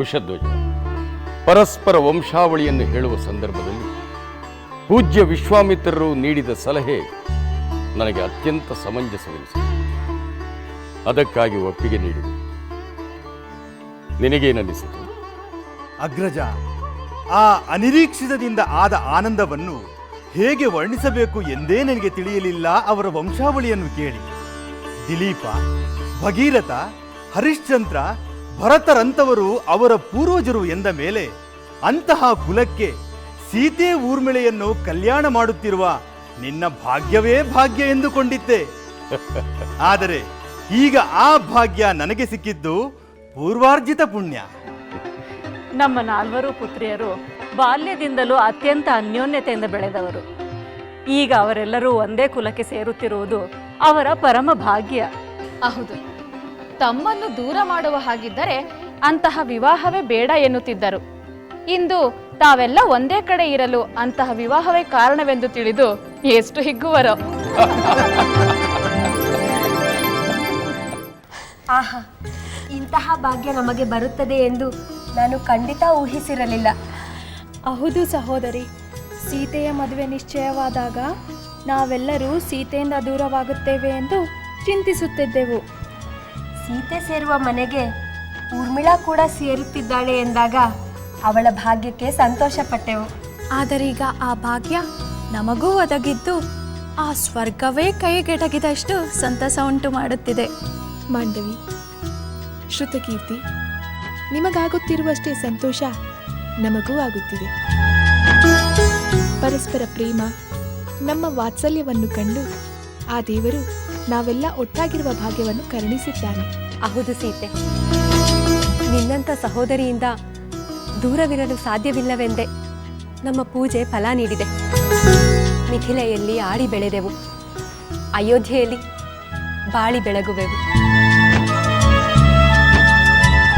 ಕುಶಧ್ವಜ. ಪರಸ್ಪರ ವಂಶಾವಳಿಯನ್ನು ಹೇಳುವ ಸಂದರ್ಭದಲ್ಲಿ ಪೂಜ್ಯ ವಿಶ್ವಾಮಿತ್ರರು ನೀಡಿದ ಸಲಹೆ ನನಗೆ ಅತ್ಯಂತ ಸಮಂಜಸವೆನಿಸಿದೆ ಅದಕ್ಕಾಗಿ ಒಪ್ಪಿಗೆ ನೀಡಿದೆ. ನಿನಗೇನನ್ನಿಸಿತು? ಅಗ್ರಜ, ಆ ಅನಿರೀಕ್ಷಿತದಿಂದ ಆದ ಆನಂದವನ್ನು ಹೇಗೆ ವರ್ಣಿಸಬೇಕು ಎಂದೇ ನನಗೆ ತಿಳಿಯಲಿಲ್ಲ ಅವರ ವಂಶಾವಳಿಯನ್ನು ಕೇಳಿ. ದಿಲೀಪ, ಭಗೀರಥ, ಹರಿಶ್ಚಂದ್ರ ಭರತರಂತವರು ಅವರ ಪೂರ್ವಜರು ಎಂದ ಮೇಲೆ ಅಂತಹ ಕುಲಕ್ಕೆ ಸೀತೆ ಊರ್ಮಿಳೆಯನ್ನು ಕಲ್ಯಾಣ ಮಾಡುತ್ತಿರುವ ನಿನ್ನ ಭಾಗ್ಯವೇ ಭಾಗ್ಯ ಎಂದುಕೊಂಡಿದ್ದೆ. ಆದರೆ ಈಗ ಆ ಭಾಗ್ಯ ನನಗೆ ಸಿಕ್ಕಿದ್ದು ಪೂರ್ವಾರ್ಜಿತ ಪುಣ್ಯ. ನಮ್ಮ ನಾಲ್ವರು ಪುತ್ರಿಯರು ಬಾಲ್ಯದಿಂದಲೂ ಅತ್ಯಂತ ಅನ್ಯೋನ್ಯತೆಯಿಂದ ಬೆಳೆದವರು. ಈಗ ಅವರೆಲ್ಲರೂ ಒಂದೇ ಕುಲಕ್ಕೆ ಸೇರುತ್ತಿರುವುದು ಅವರ ಪರಮ ಭಾಗ್ಯ. ಹೌದು. ತಮ್ಮನ್ನು ದೂರ ಮಾಡುವ ಹಾಗಿದ್ದರೆ ಅಂತಹ ವಿವಾಹವೇ ಬೇಡ ಎನ್ನುತ್ತಿದ್ದರು. ಇಂದು ತಾವೆಲ್ಲ ಒಂದೇ ಕಡೆ ಇರಲು ಅಂತಹ ವಿವಾಹವೇ ಕಾರಣವೆಂದು ತಿಳಿದು ಎಷ್ಟು ಹಿಗ್ಗುವರೋ. ಆಹಾ ಇಂತಹ ಭಾಗ್ಯ ನಮಗೆ ಬರುತ್ತದೆ ಎಂದು ನಾನು ಖಂಡಿತ ಊಹಿಸಿರಲಿಲ್ಲ. ಹೌದು ಸಹೋದರಿ ಸೀತೆಯ ಮದುವೆ ನಿಶ್ಚಯವಾದಾಗ ನಾವೆಲ್ಲರೂ ಸೀತೆಯಿಂದ ದೂರವಾಗುತ್ತೇವೆ ಎಂದು ಚಿಂತಿಸುತ್ತಿದ್ದೆವು. ಸೀತೆ ಸೇರುವ ಮನೆಗೆ ಊರ್ಮಿಳಾ ಕೂಡ ಸೇರುತ್ತಿದ್ದಾಳೆ ಎಂದಾಗ ಅವಳ ಭಾಗ್ಯಕ್ಕೆ ಸಂತೋಷಪಟ್ಟೆವು. ಆದರೀಗ ಆ ಭಾಗ್ಯ ನಮಗೂ ಒದಗಿದ್ದು ಆ ಸ್ವರ್ಗವೇ ಕೈಗೆಟಗಿದಷ್ಟು ಸಂತಸ ಉಂಟು ಮಾಡುತ್ತಿದೆ. ಮಾಂಡವಿ ಶ್ರುತಕೀರ್ತಿ ನಿಮಗಾಗುತ್ತಿರುವಷ್ಟೇ ಸಂತೋಷ ನಮಗೂ ಆಗುತ್ತಿದೆ. ಪರಸ್ಪರ ಪ್ರೇಮ ನಮ್ಮ ವಾತ್ಸಲ್ಯವನ್ನು ಕಂಡು ಆ ದೇವರು ನಾವೆಲ್ಲ ಒಟ್ಟಾಗಿರುವ ಭಾಗ್ಯವನ್ನು ಕರುಣಿಸಿದ್ದಾನೆ. ಹೌದು ಸೀತೆ. ನಿನ್ನಂಥ ಸಹೋದರಿಯಿಂದ ದೂರವಿರಲು ಸಾಧ್ಯವಿಲ್ಲವೆಂದೇ ನಮ್ಮ ಪೂಜೆ ಫಲ ನೀಡಿದೆ. ಮಿಥಿಲೆಯಲ್ಲಿ ಆಡಿ ಬೆಳೆದೆವು. ಅಯೋಧ್ಯೆಯಲ್ಲಿ ಬಾಳಿ ಬೆಳಗುವೆವು.